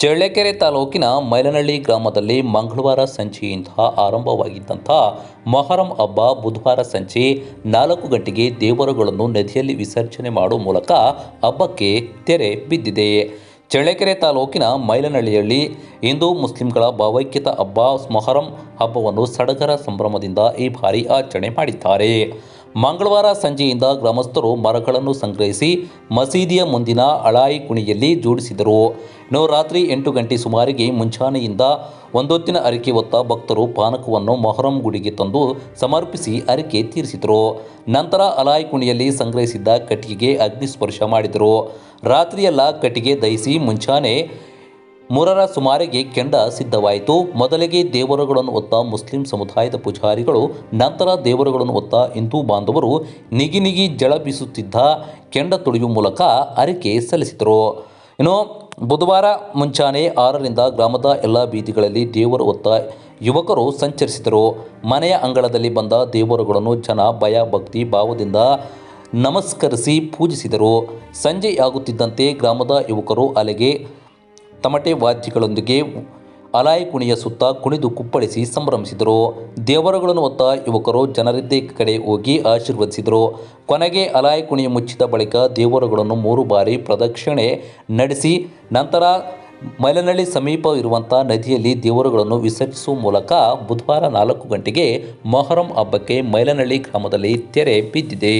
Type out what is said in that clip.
ಚಳ್ಳಕೆರೆ ತಾಲೂಕಿನ ಮೈಲನಹಳ್ಳಿ ಗ್ರಾಮದಲ್ಲಿ ಮಂಗಳವಾರ ಸಂಜೆಯಿಂದ ಆರಂಭವಾಗಿದ್ದಂಥ ಮೊಹರಂ ಹಬ್ಬ ಬುಧವಾರ ಸಂಜೆ ನಾಲ್ಕು ಗಂಟೆಗೆ ದೇವರುಗಳನ್ನು ನದಿಯಲ್ಲಿ ವಿಸರ್ಜನೆ ಮಾಡುವ ಮೂಲಕ ಹಬ್ಬಕ್ಕೆ ತೆರೆ ಬಿದ್ದಿದೆ. ಚಳ್ಳಕೆರೆ ತಾಲೂಕಿನ ಮೈಲನಹಳ್ಳಿಯಲ್ಲಿ ಹಿಂದೂ ಮುಸ್ಲಿಂಗಳ ಭಾವೈಕ್ಯತ ಹಬ್ಬ ಮೊಹರಂ ಹಬ್ಬವನ್ನು ಸಡಗರ ಸಂಭ್ರಮದಿಂದ ಈ ಬಾರಿ ಆಚರಣೆ ಮಾಡಿದ್ದಾರೆ. ಮಂಗಳವಾರ ಸಂಜೆಯಿಂದ ಗ್ರಾಮಸ್ಥರು ಮರಗಳನ್ನು ಸಂಗ್ರಹಿಸಿ ಮಸೀದಿಯ ಮುಂದಿನ ಅಳಾಯಿ ಕುಣಿಯಲ್ಲಿ ಜೋಡಿಸಿದರು. ಇನ್ನು ರಾತ್ರಿ ಎಂಟು ಗಂಟೆ ಸುಮಾರಿಗೆ ಮುಂಚಾನೆಯಿಂದ ಒಂದೊತ್ತಿನ ಅರಿಕೆ ಹೊತ್ತ ಭಕ್ತರು ಪಾನಕವನ್ನು ಮೊಹರಂ ಗುಡಿಗೆ ತಂದು ಸಮರ್ಪಿಸಿ ಅರಿಕೆ ತೀರಿಸಿದರು. ನಂತರ ಅಲಾಯಿ ಕುಣಿಯಲ್ಲಿ ಸಂಗ್ರಹಿಸಿದ್ದ ಕಟ್ಟಿಗೆಗೆ ಅಗ್ನಿಸ್ಪರ್ಶ ಮಾಡಿದರು. ರಾತ್ರಿಯೆಲ್ಲ ಕಟ್ಟಿಗೆ ದಹಿಸಿ ಮುಂಚಾನೆ ಮೂರರ ಸುಮಾರಿಗೆ ಕೆಂಡ ಸಿದ್ಧವಾಯಿತು. ಮೊದಲಿಗೆ ದೇವರುಗಳನ್ನು ಒತ್ತ ಮುಸ್ಲಿಂ ಸಮುದಾಯದ ಪೂಜಾರಿಗಳು, ನಂತರ ದೇವರುಗಳನ್ನು ಒತ್ತ ಹಿಂದೂ ಬಾಂಧವರು ನಿಗಿ ನಿಗಿ ಜಳ ಬೀಸುತ್ತಿದ್ದ ಕೆಂಡ ತುಳಿಯುವ ಮೂಲಕ ಅರಿಕೆ ಸಲ್ಲಿಸಿದರು. ಇನ್ನು ಬುಧವಾರ ಮುಂಚಾನೆ ಆರರಿಂದ ಗ್ರಾಮದ ಎಲ್ಲ ಬೀದಿಗಳಲ್ಲಿ ದೇವರು ಒತ್ತ ಯುವಕರು ಸಂಚರಿಸಿದರು. ಮನೆಯ ಅಂಗಳದಲ್ಲಿ ಬಂದ ದೇವರುಗಳನ್ನು ಜನ ಭಯ, ಭಕ್ತಿ, ಭಾವದಿಂದ ನಮಸ್ಕರಿಸಿ ಪೂಜಿಸಿದರು. ಸಂಜೆಯಾಗುತ್ತಿದ್ದಂತೆ ಗ್ರಾಮದ ಯುವಕರು ಅಲೆಗೆ ತಮಟೆ ವಾದ್ಯಗಳೊಂದಿಗೆ ಅಲಾಯ್ ಕುಣಿಯ ಸುತ್ತ ಕುಣಿದು ಕುಪ್ಪಳಿಸಿ ಸಂಭ್ರಮಿಸಿದರು. ದೇವರುಗಳನ್ನು ಹೊತ್ತ ಯುವಕರು ಜನರಿದ್ದೇ ಕಡೆ ಹೋಗಿ ಆಶೀರ್ವದಿಸಿದರು. ಕೊನೆಗೆ ಅಲಾಯ್ ಕುಣಿಯ ಮುಚ್ಚಿದ ಬಳಿಕ ದೇವರುಗಳನ್ನು ಮೂರು ಬಾರಿ ಪ್ರದಕ್ಷಿಣೆ ನಡೆಸಿ, ನಂತರ ಮೈಲನಳ್ಳಿ ಸಮೀಪ ಇರುವಂಥ ನದಿಯಲ್ಲಿ ದೇವರುಗಳನ್ನು ವಿಸರ್ಜಿಸುವ ಮೂಲಕ ಬುಧವಾರ ನಾಲ್ಕು ಗಂಟೆಗೆ ಮೊಹರಂ ಹಬ್ಬಕ್ಕೆ ಮೈಲನಳ್ಳಿ ಗ್ರಾಮದಲ್ಲಿ ತೆರೆ ಬಿದ್ದಿದೆ.